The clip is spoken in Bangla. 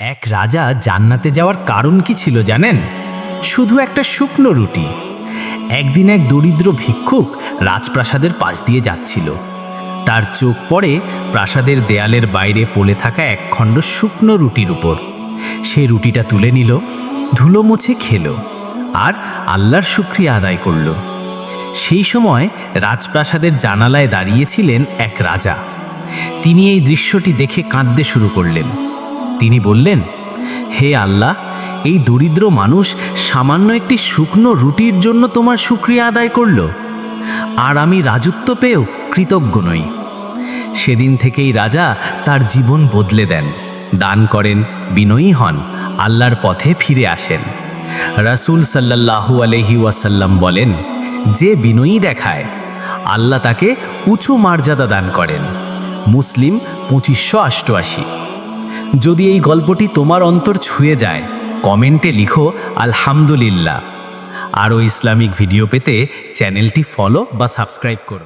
এক রাজা জান্নাতে যাওয়ার কারণ কি ছিল জানেন? শুধু একটা শুকনো রুটি। একদিন এক দরিদ্র ভিক্ষুক রাজপ্রাসাদের পাশ দিয়ে যাচ্ছিল। তার চোখ পড়ে প্রাসাদের দেয়ালের বাইরে পড়ে থাকা একখণ্ড শুকনো রুটির উপর। সে রুটিটা তুলে নিল, ধুলো মুছে খেলো আর আল্লাহর শুক্রিয়া আদায় করল। সেই সময় রাজপ্রাসাদের জানালায় দাঁড়িয়েছিলেন এক রাজা। তিনি এই দৃশ্যটি দেখে কাঁদতে শুরু করলেন। তিনি বললেন, হে আল্লাহ, এই দরিদ্র মানুষ সামান্য একটি শুকনো রুটির জন্য তোমার শুক্রিয়া আদায় করল, আর আমি রাজত্ব পেয়েও কৃতজ্ঞ নই। সেদিন থেকেই রাজা তার জীবন বদলে দেন, দান করেন, বিনয়ী হন, আল্লাহর পথে ফিরে আসেন। রাসূল সাল্লাল্লাহু আলহি ওয়াসাল্লাম বলেন, যে বিনয়ী দেখায়, আল্লাহ তাকে উঁচু মর্যাদা দান করেন। মুসলিম পঁচিশশো অষ্টআশি যদি এই গল্পটি তোমার অন্তর ছুঁয়ে যায়, কমেন্টে লিখো আলহামদুলিল্লাহ। আরও ইসলামিক ভিডিও পেতে চ্যানেলটি ফলো বা সাবস্ক্রাইব করো।